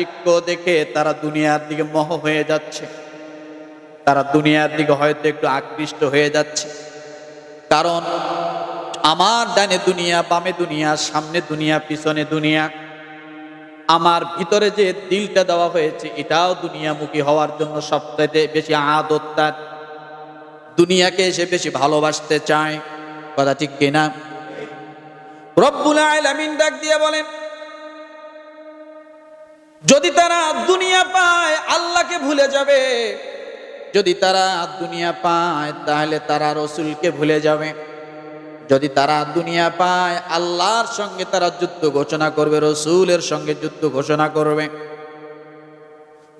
চাকচিক্য দেখে তারা দুনিয়ার দিকে মোহ হয়ে যাচ্ছে। তারা দুনিয়ার দিকে হয়তো একটু আকৃষ্ট হয়ে যাচ্ছে। কারণ আমার ডানে দুনিয়া, বামে দুনিয়া, সামনে দুনিয়া, পিছনে দুনিয়া, আমার ভিতরে যে দিলটা দেওয়া হয়েছে, এটাও দুনিয়ামুখী হওয়ার জন্য সবচাইতে বেশি আদত তার। দুনিয়াকে এসে বেশি ভালোবাসতে চায়, কথা ঠিক কিনা? রব্বুল আলামিন ডাক দিয়ে বলেন যদি তারা দুনিয়া পায়, আল্লাহকে ভুলে যাবে। যদি তারা দুনিয়া পায়, তাহলে তারা রসুলকে ভুলে যাবে। যদি তারা দুনিয়া পায়, আল্লাহর সঙ্গে তারা যুদ্ধ ঘোষণা করবে, রসুলের সঙ্গে যুদ্ধ ঘোষণা করবে।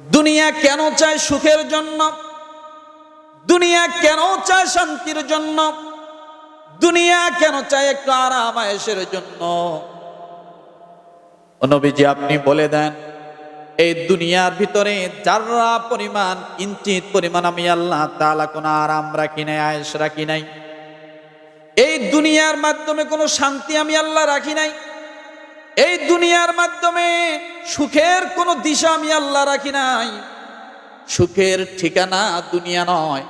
দুনিয়া কেন চায় সুখের জন্য? দুনিয়া কেন চায় শান্তির জন্য? দুনিয়া কেন চায় একটু আরাম আয়েসের জন্য? নবীজি, আপনি বলে দেন এই দুনিয়ার ভিতরে যারা পরিমাণ কিঞ্চিত পরিমাণ আমি আল্লাহ তালা কোনো আরাম রাখি নাই আয়েস রাখি নাই। এই দুনিয়ার মাধ্যমে কোনো শান্তি আমি আল্লাহ রাখি নাই। এই দুনিয়ার মাধ্যমে সুখের কোনো দিশা আমি আল্লাহ রাখি নাই। সুখের ঠিকানা দুনিয়া নয়,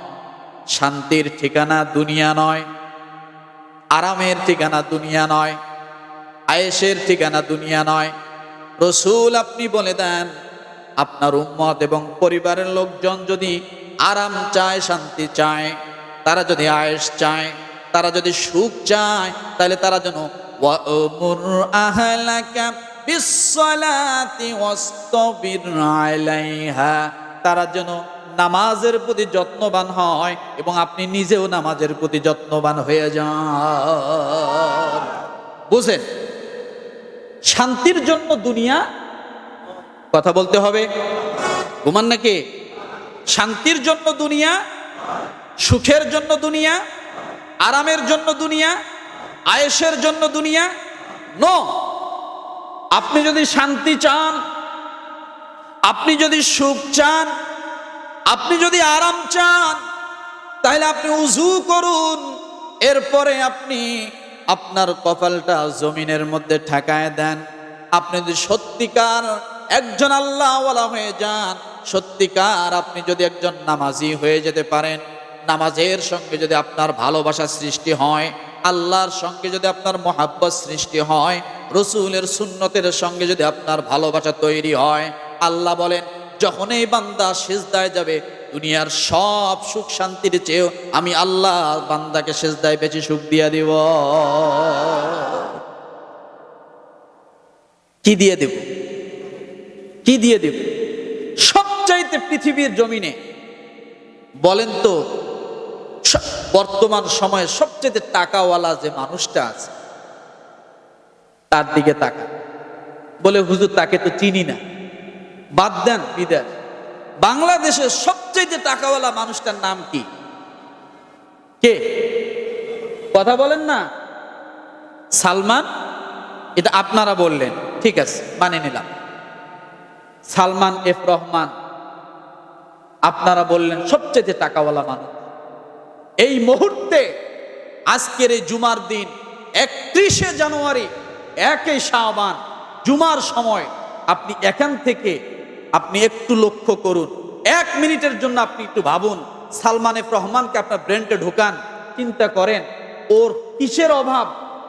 শান্তির ঠিকানা দুনিয়া নয়, আরামের ঠিকানা দুনিয়া নয় আয়েসের ঠিকানা দুনিয়া নয় রসুল আপনি বলে দেন, আপনার উম্মত এবং পরিবারের লোকজন যদি আরাম চায়, শান্তি চায়, তারা যদি আয়েস চায়, তারা যদি সুখ চায়, তাহলে তারা যেন তারা যেন নামাজের প্রতি যত্নবান হয় এবং আপনি নিজেও নামাজের প্রতি যত্নবান হয়ে যান। বুঝেন শান্তির জন্য দুনিয়া কথা বলতে হবে। ঘুমান নাকি? শান্তির জন্য দুনিয়া, সুখের জন্য দুনিয়া, আরামের জন্য দুনিয়া আয়েসের জন্য দুনিয়া? নো আপনি যদি শান্তি চান, আপনি যদি সুখ চান, আপনি যদি আরাম চান, তাহলে আপনি উজু করুন। এরপরে আপনি আপনার কপালটা জমিনের মধ্যে ঠেকায় দেন। আপনি যদি সত্যিকার একজন আল্লাহওয়ালা হয়ে যান, সত্যিকার আপনি যদি একজন নামাজি হয়ে যেতে পারেন, নামাজের সঙ্গে যদি আপনার ভালোবাসা সৃষ্টি হয়, আল্লাহর সঙ্গে যদি আপনার মহাব্বত সৃষ্টি হয়, রসুলের সুন্নতের সঙ্গে যদি আপনার ভালোবাসা তৈরি হয়, আল্লাহ বলেন যখন এই বান্দা সেজদায় যাবে, দুনিয়ার সব সুখ শান্তির চেয়েও আমি আল্লাহ বান্দাকে সেজদায় বেশি সুখ দিয়া দিব। কি দিয়ে দেব? কি দিয়ে দেব? সবচাইতে পৃথিবীর জমিনে, বলেন তো বর্তমান সময়ে সবচেয়ে টাকাওয়ালা যে মানুষটা আছে, তার দিকে তাকা বলে, হুজুর, তাকে তো চিনি না। বাদ দেন বিদেশ বাংলাদেশের সবচেয়ে টাকাওয়ালা মানুষটার নাম কি? কে? কথা বলেন না? সালমান? এটা আপনারা বললেন। ঠিক আছে মানে নিলাম। সালমান এফ রহমান, আপনারা বললেন সবচেয়ে টাকাওয়ালা মানুষ। এই মুহূর্তে আজকের এই জুমার দিন, একত্রিশে জানুয়ারি, একই শাহবান জুমার সময়, আপনি এখান থেকে আপনি একটু লক্ষ্য করুন। এক মিনিটের জন্য আপনি একটু ভাবুন, সালমান এফ রহমানকে আপনার ব্রেনটে ঢোকান, চিন্তা করেন, ওর কিসের অভাব?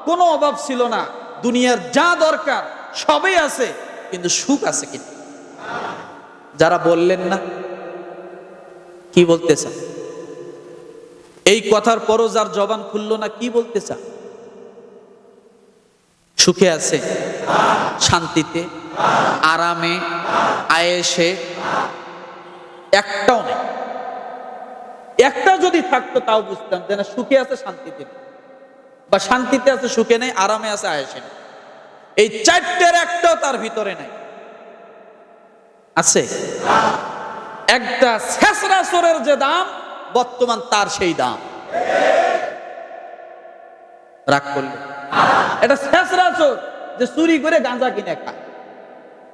কোনো অভাব ছিল না। দুনিয়ার যা দরকার, সবই আছে, কিন্তু সুখ আছে কিন্তু যারা বললেন না, কি বলতে চান? এই কথার পরও যার জবান খুললো না, কি বলতে চান? সুখে আছে, শান্তিতে আরামে আয়েসে একটাও নেই। একটা যদি থাকতো, তাও বুঝতাম যে না, সুখে আছে, শান্তিতে বা শান্তিতে আছে, সুখে নেই, আরামে আছে আয়েসে এই চারটের একটাও তার ভিতরে নাই। আছে? একটা শেষরা চোরের যে দাম, বর্তমান তার সেই দাম। রাগ করলে। এটা শেষরা চোর যে চুরি করে গাঁজা কিনে খায়।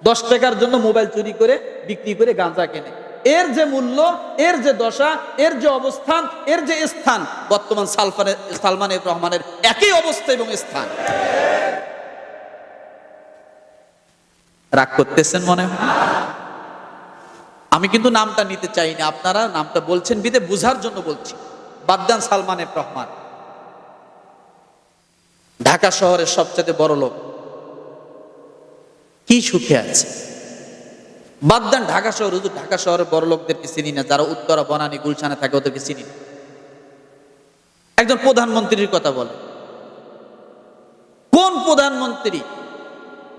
দশ টাকার জন্য মোবাইল চুরি করে বিক্রি করে গাঁজা কেনে। এর যে মূল্য, এর যে দশা, এর যে অবস্থান, এর যে স্থান, বর্তমান সালফানের সালমান রহমানের একই অবস্থা এবং স্থান। রাগ করতেছেন মনে হয়? আমি কিন্তু নামটা নিতে চাই না আপনারা নামটা বলছেন বিদে বুঝার জন্য বলছি। বাদ্দান সালমানের রহমান। ঢাকা শহরের সবচেয়ে বড় লোক। কি সুখে আছে? বাদ্দান ঢাকা শহর শুধু ঢাকা শহরের বড় লোকদেরকে চিনি না, যারা উত্তরা, বনানি, গুলশানে থাকে, ওদেরকে চিনি না। একজন প্রধানমন্ত্রীর কথা বলে। কোন প্রধানমন্ত্রী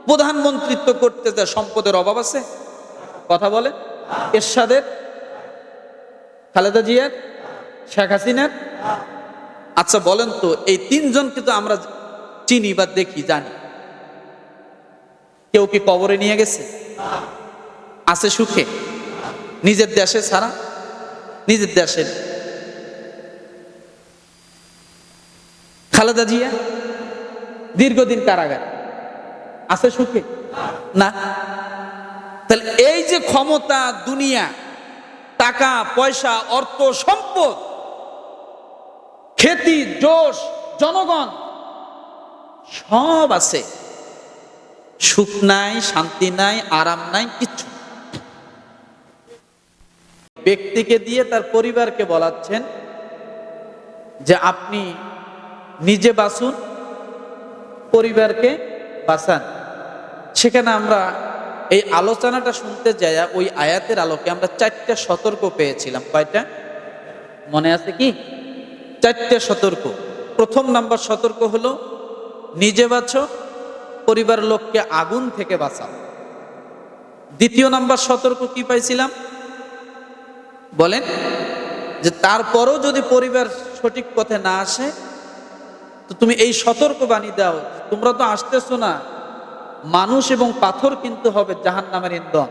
প্রধানমন্ত্রিত্ব করতে যা সম্পদের অভাব আছে? কথা বলে এরশাদের? খালেদা জিয়ার? শেখ হাসিনার? আচ্ছা বলেন তো, এই তিনজনকে তো আমরা চিনি বা দেখি, জানি। কেউ কি কবরে নিয়ে গেছে? আছে সুখে। নিজের দেশে ছাড়া? নিজের দেশের খালেদা জিয়া? দীর্ঘদিন কারাগার। আছে সুখে? না। তাহলে এই যে ক্ষমতা, দুনিয়া, টাকা, পয়সা, অর্থ, সম্পদ খ্যাতি জোশ, জনগণ, সব আছে। সুখ নাই, শান্তি নাই, আরাম নাই, কিচ্ছু ব্যক্তিকে দিয়ে তার পরিবারকে বলাচ্ছেন যে আপনি নিজে বাঁচুন, পরিবারকে বাঁচান। সেখানে আমরা এই আলোচনাটা শুনতে যাই, ওই আয়াতের আলোকে আমরা চারটা সতর্ক পেয়েছিলাম। কয়টা? মনে আছে কি? চারটা সতর্ক। প্রথম নাম্বার সতর্ক হলো, নিজে বাঁচো পরিবার লোককে আগুন থেকে বাঁচাও। দ্বিতীয় নাম্বার, সতর্ক কি পাইছিলাম? বলেন যে তারপরও যদি পরিবার সঠিক পথে না আসে, তো তুমি এই সতর্ক বাণী দাও। তোমরা তো আসতেছো না। মানুষ এবং পাথর কিন্তু হবে জাহান নামের ইন্ধন।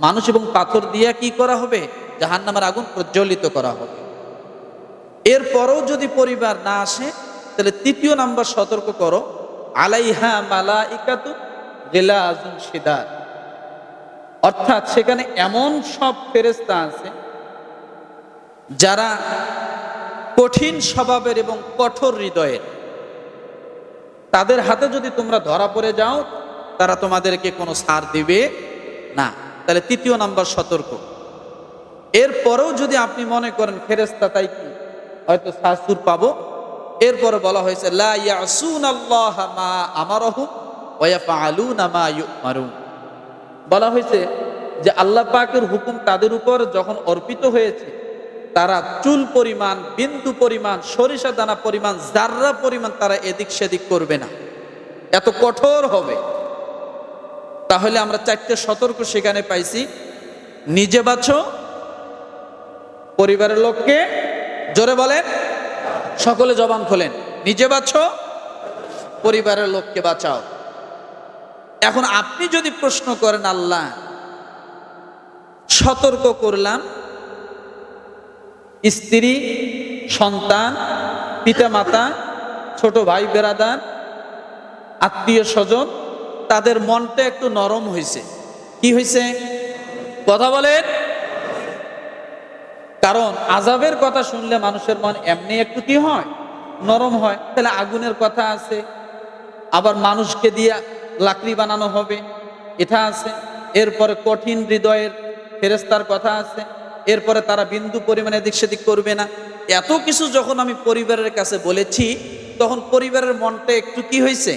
মানুষ এবং পাথর দিয়া কি করা হবে? জাহান নামের আগুন প্রজ্বলিত করা হবে। এরপরও যদি পরিবার না আসে, তাহলে তৃতীয় নাম্বার, সতর্ক করো। আলাইহা মালা ইকাতু গেলাজুন সিদার অর্থাৎ সেখানে এমন সব ফেরেস্তা আছে যারা কঠিন স্বভাবের এবং কঠোর হৃদয়ের। তাদের হাতে যদি তোমরা ধরা পড়ে যাও, তারা তোমাদেরকে কোনো সার দিবে না। তাহলে তৃতীয় নাম্বার সতর্ক। এরপরেও যদি আপনি মনে করেন ফেরেস্তা তাই কি? হয়তো শাসুর পাবো। এরপরে বলা হয়েছে বলা হয়েছে যে আল্লাহ পাকের হুকুম তাদের উপর যখন অর্পিত হয়েছে, তারা চুল পরিমাণ, বিন্দু পরিমাণ, সরিষা দানা পরিমাণ, জাররা পরিমাণ তারা এদিক সেদিক করবে না। এত কঠোর হবে। তাহলে আমরা চারটে সতর্ক সেখানে পাইছি। নিজে বাছো পরিবারের লোককে জোরে বলেন সকলে জবান খোলেন। নিজে বাছো পরিবারের লোককে বাঁচাও। এখন আপনি যদি প্রশ্ন করেন, আল্লাহ, সতর্ক করলাম, স্ত্রী, সন্তান, পিতামাতা, ছোট ভাই, বেরাদার, আত্মীয় স্বজন, তাদের মনটা একটু নরম হয়েছে কি হয়েছে কথা বলেন। কারণ আজাবের কথা শুনলে মানুষের মন এমনি একটু কি হয়? নরম হয়। তাহলে আগুনের কথা আছে। আবার মানুষকে দিয়ে লাকড়ি বানানো হবে। এটা আছে। এরপরে কঠিন হৃদয়ের ফেরেস্তার কথা আছে। এরপরে তারা বিন্দু পরিমাণে এদিক সেদিক করবে না। এত কিছু যখন আমি পরিবারের কাছে বলেছি, তখন পরিবারের মনটা একটু কি হয়েছে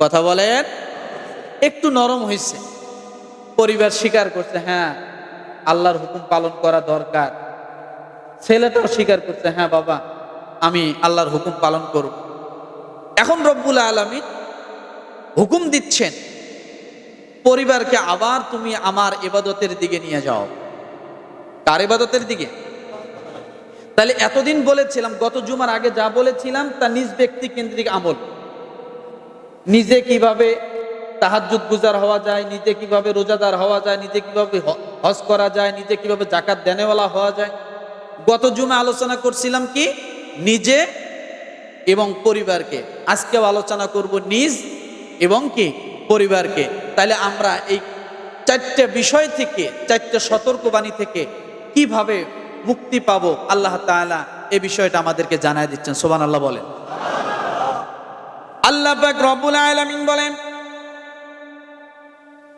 কথা বলেন। একটু নরম হয়েছে পরিবার স্বীকার করছে হ্যাঁ আল্লাহর হুকুম পালন করা দরকার। ছেলেটাও স্বীকার করছে হ্যাঁ বাবা, আমি আল্লাহর হুকুম পালন করব। এখন রব্বুল আলমী হুকুম দিচ্ছেন, পরিবারকে আবার তুমি আমার এবাদতের দিকে নিয়ে যাও। কার এবাদতের দিকে? তাহলে এতদিন বলেছিলাম, গত জুমার আগে যা বলেছিলাম, তা নিজ ব্যক্তি কেন্দ্রিক আমল। নিজে কীভাবে তাহাজ্জুদ গুজার হওয়া যায়, নিজে কীভাবে রোজাদার হওয়া যায়, নিজে কীভাবে হজ করা যায়, নিজে কীভাবে জাকাত দেনেওয়ালা হওয়া যায়। গত জুমে আলোচনা করছিলাম কি? নিজে এবং পরিবারকে। আজকেও আলোচনা করব নিজ এবং কি? পরিবারকে। তাহলে আমরা এই চারটে বিষয় থেকে, চারটে সতর্কবাণী থেকে কীভাবে মুক্তি পাবো? আল্লাহ তাআলা এ বিষয়টা আমাদেরকে জানায় দিচ্ছেন। সোবান আল্লাহ বলেন। আল্লাহ পাক রব্বুল আলামিন বলেন,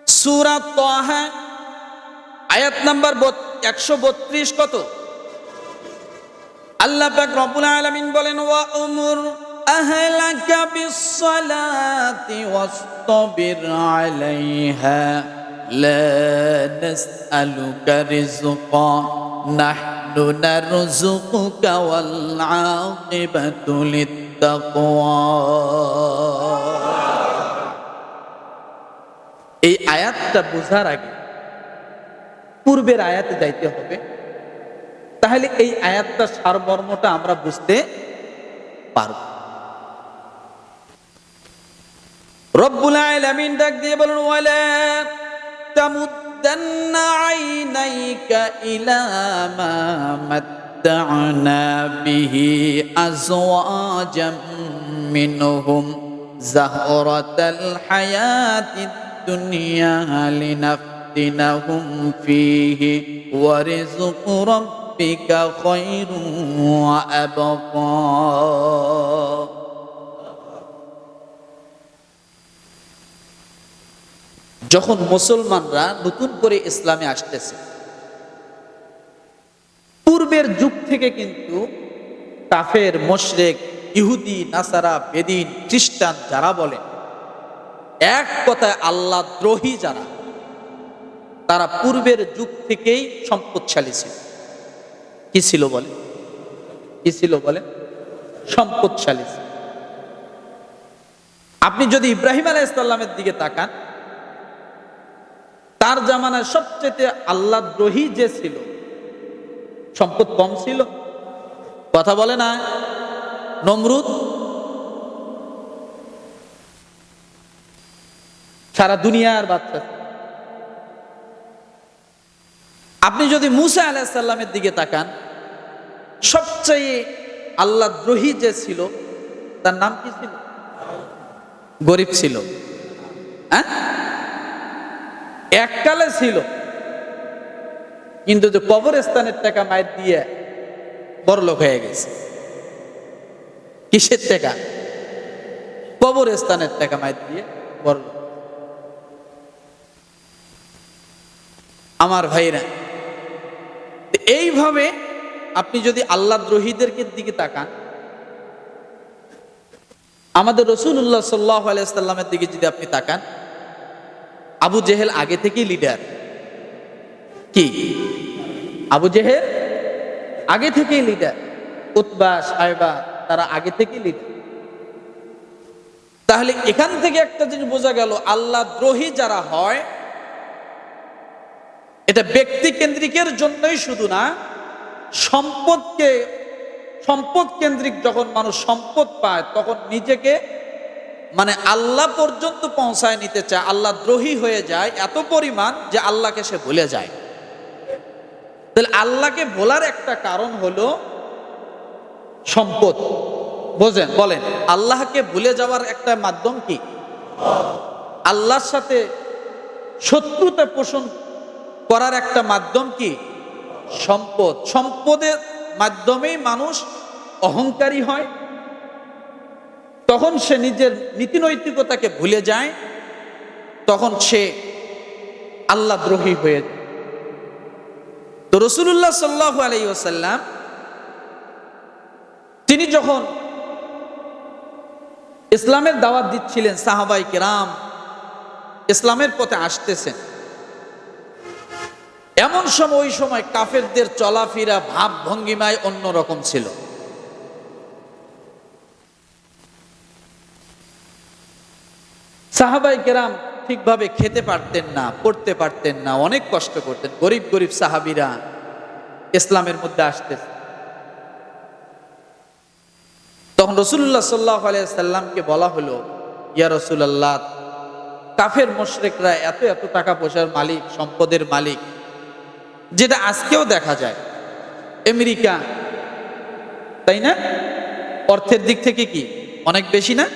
সুরা তোহা আয়াত নাম্বার একশো বত্রিশ কত? আল্লাহ পাক রব্বুল আলামিন বলেন, ওয়া উমুর আহলাকা বিসসালাতি ওয়াসতাবির আলাইহা, লা নাসআলুকা রিজকা নাহনু নারযুকুকা ওয়াল আকিবাতু লিত্তাকওয়া. এই আয়াতটা বোঝার আগে পূর্বের আয়াতে যাইতে হবে। তাহলে এই আয়াতটা সারমর্মটা আমরা বুঝতে পারব। রব্বুল আলামিন ডাক দিয়ে বলেন, ওয়ালা তামুদ্দান্না আইনাইকা ইলা মা মাত্তা'না বিহি আজওয়াজাম মিনহুম জাহরাতাল হায়াতিদ দুনিয়া লিনাফতিনাহুম ওয়া রিজকু রাব্বিকা খায়রুন ওয়া আবকা যখন মুসলমানরা নতুন করে ইসলামে আসতেছে, পূর্বের যুগ থেকে কিন্তু কাফের, মোশরেক, ইহুদি, নাসারা, বেদিন, খ্রিস্টান যারা বলে, এক কথায় আল্লাহ দ্রোহী যারা তারা পূর্বের যুগ থেকেই সম্পদশালী ছিল। কি ছিল বলে? কি ছিল বলে? সম্পদশালী ছিল। আপনি যদি ইব্রাহিম আলাইসাল্লামের দিকে তাকান, তার জামানায় সবচেয়ে আল্লাহ দ্রোহী যে ছিল, সম্পদ কম ছিল। কথা বলে না? নমরুদ? সারা দুনিয়ার বাচ্চা আপনি যদি মুসা আলাহিসাল্লামের দিকে তাকান, সবচেয়ে আল্লাহ দ্রোহী যে ছিল, তার নাম কি ছিল? গরিব ছিল। হ্যাঁ? এককালে ছিল। কিন্তু যে কবরস্থানের টাকা মায়ের দিয়ে বড়লোক হয়ে গেছে। কিসের টাকা? কবরস্থানের টাকা মায়ের দিয়ে বড়লোক। আমার ভাইরা এইভাবে আপনি যদি আল্লাহ দ্রোহীদেরকে দিকে তাকান, আমাদের রসুল্লাহ সাল্লাহ আলাইসাল্লামের দিকে যদি আপনি তাকান, আবু জেহেল আগে থেকেই লিডার। কি? আবু জেহেল আগে থেকেই লিডার। উতবা সাহেবা তারা আগে থেকেই লিডার। তাহলে এখান থেকে একটা জিনিস বোঝা গেল, আল্লাহ দ্রোহী যারা হয় এটা ব্যক্তি কেন্দ্রিকের জন্যই শুধু না, সম্পদকে সম্পদ কেন্দ্রিক যখন মানুষ সম্পদ পায়, তখন নিজেকে মানে আল্লাহ পর্যন্ত পৌঁছায় নিতে চায়, আল্লাহ দ্রোহী হয়ে যায় এত পরিমাণ যে আল্লাহকে সে ভুলে যায়। তাহলে আল্লাহকে ভোলার একটা কারণ হলো সম্পদ। বোঝেন, বলেন, আল্লাহকে ভুলে যাওয়ার একটা মাধ্যম কি? আল্লাহর সাথে শত্রুতা পোষণ করার একটা মাধ্যম কি? সম্পদ। সম্পদের মাধ্যমেই মানুষ অহংকারী হয়। তখন সে নিজের নীতি নৈতিকতাকে ভুলে যায়। তখন সে আল্লাহ দ্রোহী হয়ে তো রসুল্লাহ সাল্লাহ আলাই ওসাল্লাম তিনি যখন ইসলামের দাওয়াত দিচ্ছিলেন সাহাবাই কেরাম, ইসলামের পথে আসতেছেন এমন সময়, ওই সময় কাফেরদের চলাফেরা ভাব ভঙ্গিমায় অন্যরকম ছিল। সাহাবাই কেরাম ঠিকভাবে খেতে পারতেন না, পড়তে পারতেন না, অনেক কষ্ট করতেন। গরিব গরিব সাহাবিরা ইসলামের মধ্যে আসতেছে তখন রসুল্লাহ সাল্লাহ সাল্লামকে বলা হলো, ইয়া রসুল্লাহ কাফের মোশরেকরা এত এত টাকা পয়সার মালিক, সম্পদের মালিক যেটা আজকেও দেখা যায়। আমেরিকা, তাই না? অর্থের দিক থেকে কি? অনেক বেশি না?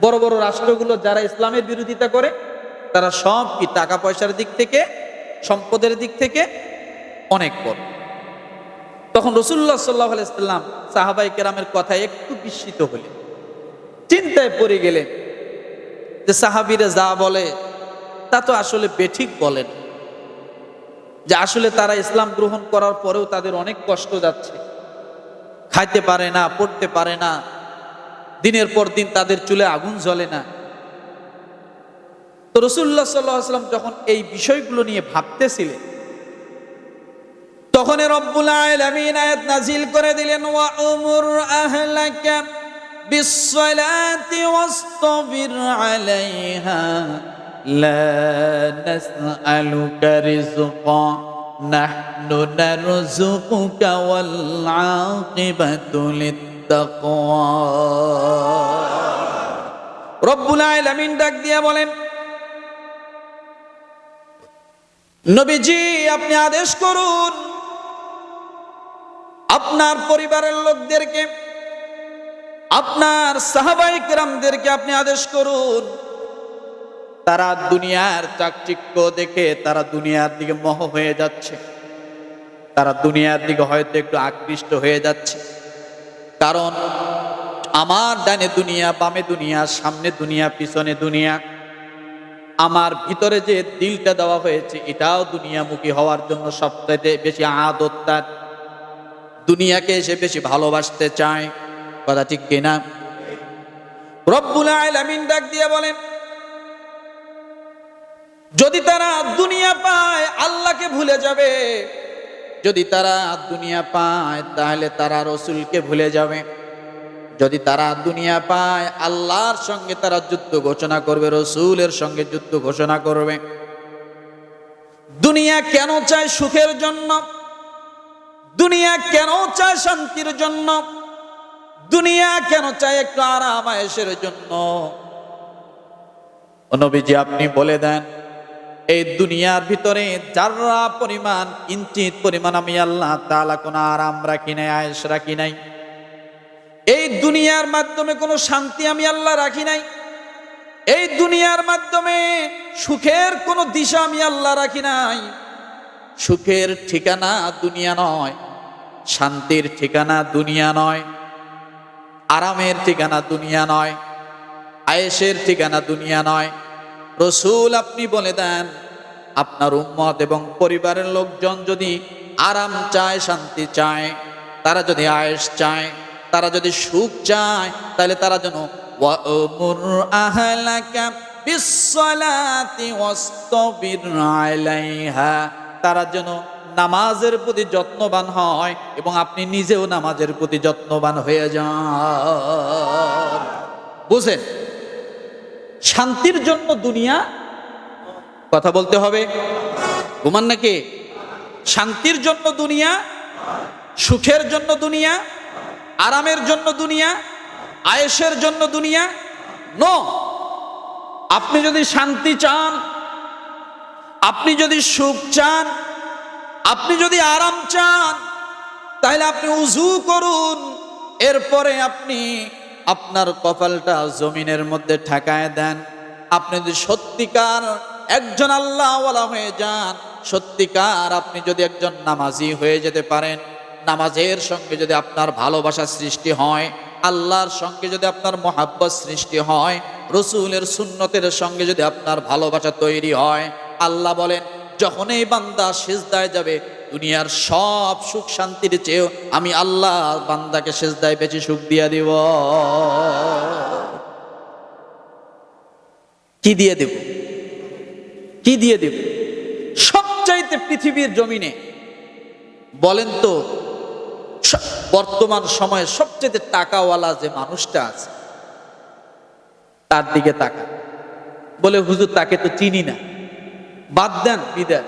বড় বড় রাষ্ট্রগুলো যারা ইসলামের বিরোধিতা করে, তারা সব কি টাকা পয়সার দিক থেকে, সম্পদের দিক থেকে অনেক বড়। তখন রসুল্লাহ সাল্লাহ আলাইসাল্লাম সাহাবাই কেরামের কথায় একটু বিস্মিত হলেন। চিন্তায় পড়ে গেলেন যে সাহাবিরা যা বলে, তা তো আসলে বেঠিক বলেন যে আসলে তারা ইসলাম গ্রহণ করার পরেও তাদের অনেক কষ্ট যাচ্ছে। খাইতে পারে না, পড়তে পারে না। দিনের পর দিন তাদের চুলে আগুন জ্বলে না। তো রসুল্লাহ সাল্লাম যখন এই বিষয়গুলো নিয়ে ভাবতেছিলেন তখন রব্বুল আলামিন আয়াত নাজিল করে দিলেন, ওয়া উমুর আহলাকা বিসসালাতি ওয়াসতাবির আলাইহা। নাসআলুকা রিজকা নাহনু নারযুকুকা ওয়াল আকিবাতু লিত্তাকওয়া রব্বুল আলামিন ডাক দিয়া বলেন, নবীজি আপনি আদেশ করুন, আপনার পরিবারের লোকদেরকে, আপনার সাহাবাই কেরামদেরকে আপনি আদেশ করুন। তারা দুনিয়ার চাকচিক্য দেখে তারা দুনিয়ার দিকে মোহ হয়ে যাচ্ছে। তারা দুনিয়ার দিকে হয়তো একটু আকৃষ্ট হয়ে যাচ্ছে। কারণ আমার ডানে দুনিয়া, বামে দুনিয়া, সামনে দুনিয়া, পিছনে দুনিয়া, আমার ভিতরে যে দিলটা দেওয়া হয়েছে, এটাও দুনিয়ামুখী হওয়ার জন্য সবচাইতে বেশি আদত তার। দুনিয়াকে এসে বেশি ভালোবাসতে চায়। কথা ঠিক কিনা? রব্বুল আলামিন ডাক দিয়ে বলেন যদি তারা দুনিয়া পায়, আল্লাহকে ভুলে যাবে। যদি তারা দুনিয়া পায়, তাহলে তারা রসুলকে ভুলে যাবে। যদি তারা দুনিয়া পায়, আল্লাহর সঙ্গে তারা যুদ্ধ ঘোষণা করবে, রসুলের সঙ্গে যুদ্ধ ঘোষণা করবে। দুনিয়া কেন চায় সুখের জন্য? দুনিয়া কেন চায় শান্তির জন্য? দুনিয়া কেন চায় একটু আরাম আয়েসের জন্য? নবীজি, আপনি বলে দেন এই দুনিয়ার ভিতরে যারা পরিমাণ কিঞ্চিত পরিমাণ আমি আল্লাহ তালা কোনো আরাম রাখি নাই আয়েস রাখি নাই। এই দুনিয়ার মাধ্যমে কোনো শান্তি আমি আল্লাহ রাখি নাই। এই দুনিয়ার মাধ্যমে সুখের কোনো দিশা আমি আল্লাহ রাখি নাই। সুখের ঠিকানা দুনিয়া নয়, শান্তির ঠিকানা দুনিয়া নয়, আরামের ঠিকানা দুনিয়া নয় আয়েসের ঠিকানা দুনিয়া নয় রসুল আপনি বলে দেন, আপনার উম্মত এবং পরিবারের লোকজন যদি আরাম চায়, শান্তি চায়, তারা যদি আয়েস চায়, তারা যদি সুখ চায়, তাহলে তারা যেন তারা যেন নামাজের প্রতি যত্নবান হয় এবং আপনি নিজেও নামাজের প্রতি যত্নবান হয়ে যান। বুঝেন শান্তির জন্য দুনিয়া কথা বলতে হবে। ঘুমান নাকি? শান্তির জন্য দুনিয়া, সুখের জন্য দুনিয়া, আরামের জন্য দুনিয়া, আয়েসের জন্য দুনিয়া? নো আপনি যদি শান্তি চান, আপনি যদি সুখ চান, আপনি যদি আরাম চান, তাহলে আপনি উজু করুন। এরপরে আপনি আপনার কপালটা জমিনের মধ্যে ঠেকায় দেন। আপনি যদি সত্যিকার একজন আল্লাহওয়ালা হয়ে যান, সত্যিকার আপনি যদি একজন নামাজি হয়ে যেতে পারেন, নামাজের সঙ্গে যদি আপনার ভালোবাসা সৃষ্টি হয়, আল্লাহর সঙ্গে যদি আপনার মহাব্বত সৃষ্টি হয়, রসুলের সুন্নতের সঙ্গে যদি আপনার ভালোবাসা তৈরি হয়, আল্লাহ বলেন যখন এই বান্দা সেজদায় যাবে দুনিয়ার সব সুখ শান্তির চেয়েও আমি আল্লাহ বান্দাকে সেজদায় বেশি সুখ দিয়া দিব। কি দিয়ে দেব? কি দিয়ে দেব? সবচাইতে পৃথিবীর জমিনে, বলেন তো বর্তমান সময়ে সবচেয়ে টাকাওয়ালা যে মানুষটা আছে, তার দিকে তাকা বলে, হুজুর, তাকে তো চিনি না। বাদ দেন বিদেশ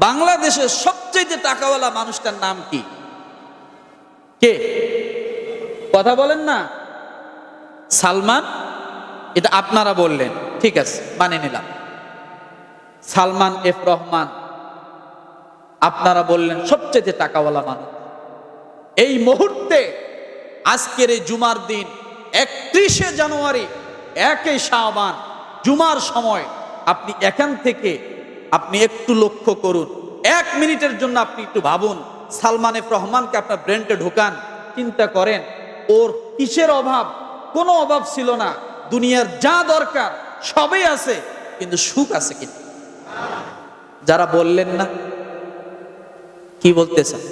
বাংলাদেশের সবচেয়ে টাকাওয়ালা মানুষটার নাম কি? কে? কথা বলেন না। সালমান? এটা আপনারা বললেন। ঠিক আছে মানে নিলাম। সালমান এফ রহমান, আপনারা বললেন সবচেয়ে টাকাওয়ালা মানুষ। এই মুহূর্তে আজকের এই জুমার দিন, একত্রিশে জানুয়ারি, একই শাহবান জুমার সময়, আপনি এখান থেকে আপনি একটু লক্ষ্য করুন। এক মিনিটের জন্য আপনি একটু ভাবুন, সালমান এফ রহমানকে আপনার ব্রেনটে ঢোকান, চিন্তা করেন, ওর কিসের অভাব? কোনো অভাব ছিল না। দুনিয়ার যা দরকার, সবই আছে, কিন্তু সুখ আছে কিন্তু যারা বললেন না, কি বলতে চান?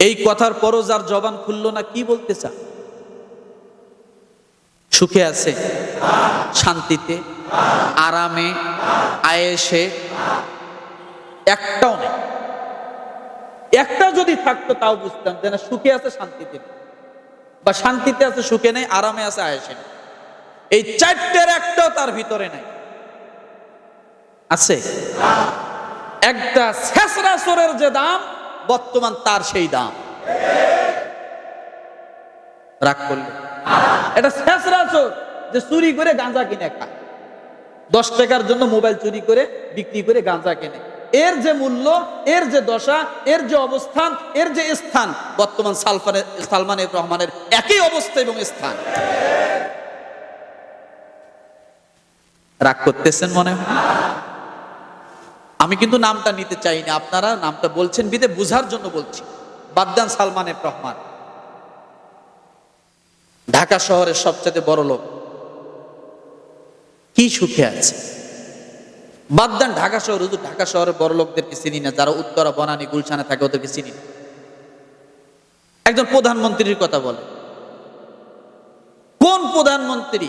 এই কথার পরও যার জবান খুললো না, কি বলতে চান? সুখে আছে, শান্তিতে আরামে আয়েসে একটাও নেই। একটা যদি থাকতো, তাও বুঝতাম যে না, সুখে আছে, শান্তিতে বা শান্তিতে আছে, সুখে নেই, আরামে আছে আয়েসে এই চারটের একটাও তার ভিতরে নাই। আছে? একটা শেষরা চোরের যে দাম, বর্তমান তার সেই দাম। রাগ করলে। এটা শেষরা চোর যে চুরি করে গাঁজা কিনে খায়। দশ টাকার জন্য মোবাইল চুরি করে বিক্রি করে গাঁজা কেনে। এর যে মূল্য, এর যে দশা, এর যে অবস্থান, এর যে স্থান, বর্তমান সালফানের সালমান রহমানের একই অবস্থা এবং স্থান। রাগ করতেছেন মনে হয়? আমি কিন্তু নামটা নিতে চাই না আপনারা নামটা বলছেন বিদে বুঝার জন্য বলছি। বাদ্দান সালমান রহমান। ঢাকা শহরের সবচেয়ে বড় লোক। কি সুখে আছে? বাদ দেন, ঢাকা শহর শুধু ঢাকা শহরের বড় লোকদেরকে চিনি না, যারা উত্তরা, বনানি, গুলশানে থাকে, ওদেরকে চিনি না। একজন প্রধানমন্ত্রীর কথা বলে। কোন প্রধানমন্ত্রী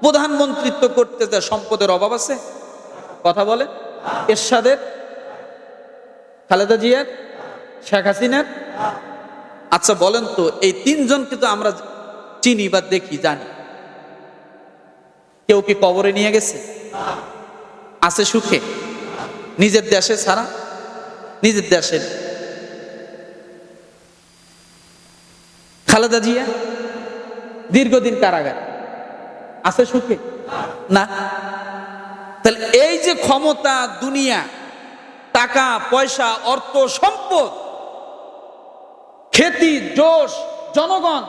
প্রধানমন্ত্রিত্ব করতে যা সম্পদের অভাব আছে? কথা বলে এরশাদের? খালেদা জিয়ার? শেখ হাসিনার? আচ্ছা বলেন তো, এই তিনজনকে তো আমরা চিনি বা দেখি, জানি। কেউ কি কবরে নিয়ে গেছে? আছে সুখে। নিজের দেশে ছাড়া? নিজের দেশে। খালেদা জিয়া? দীর্ঘদিন কারাগার। আছে সুখে? না। তাহলে এই যে ক্ষমতা, দুনিয়া, টাকা, পয়সা, অর্থ, সম্পদ খ্যাতি জোশ, জনগণ,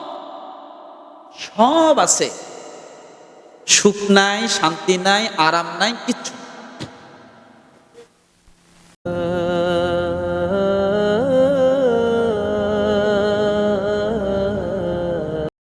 সব আছে। সুখ নাই শান্তি নাই আরাম নাই কিচ্ছু।